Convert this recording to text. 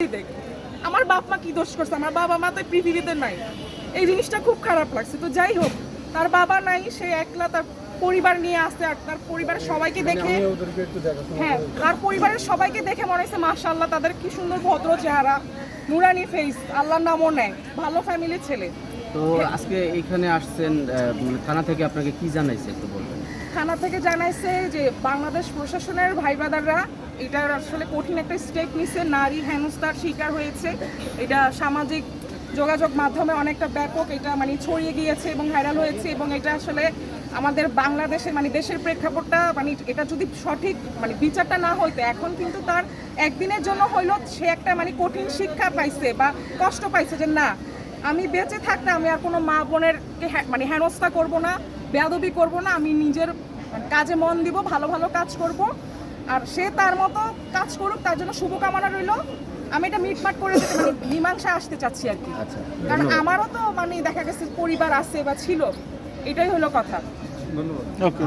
দেখ আমার বাপ মা কি দোষ করছে? আমার বাবা মা তো পৃথিবীতে নাই। এই জিনিসটা খুব খারাপ লাগছে। তো যাই হোক তার বাবা নাই সে একলা তার পরিবার নিয়ে আসছে আর তার পরিবারের সবাইকে দেখে হ্যাঁ তার পরিবারের সবাইকে দেখে মনে হয়েছে মাশাআল্লাহ তাদের কি সুন্দর ভদ্র চেহারা। নুরানি ফেস আল্লাহর নামও নেয়। ভালো ফ্যামিলির ছেলে। তো আজকে এখানে আসছেন আহ, মানে থানা থেকে আপনাকে কি জানাইছে একটু বলবেন? থানা থেকে জানাইছে যে বাংলাদেশ প্রশাসনের ভাই ব্রাদাররা, এটার আসলে কঠিন একটা স্টেপ নিছে। নারী হেনস্থার শিকার হয়েছে। এটা সামাজিক যোগাযোগ মাধ্যমে অনেকটা ব্যাপক এটা মানে ছড়িয়ে গিয়েছে এবং ভাইরাল হয়েছে এবং এটা আসলে আমাদের বাংলাদেশের মানে দেশের প্রেক্ষাপটটা মানে এটা যদি সঠিক মানে বিচারটা না হইতো এখন কিন্তু তার একদিনের জন্য হইল সে একটা মানে কঠিন শিক্ষা পাইছে বা কষ্ট পাইছে যে না আমি বেঁচে থাকতে আমি আর কোনো মা বোনের মানে হেনস্থা করব না বেয়াদবি করব না আমি নিজের কাজে মন দিব ভালো ভালো কাজ করব। আর সে তার মতো কাজ করুক তার জন্য শুভকামনা রইল। আমি এটা মিটমাট করে মানে মীমাংসা আসতে চাচ্ছি আর কি। আচ্ছা কারণ আমারও তো মানে দেখা গেছে পরিবার আছে বা ছিল এটাই হলো কথা। ওকে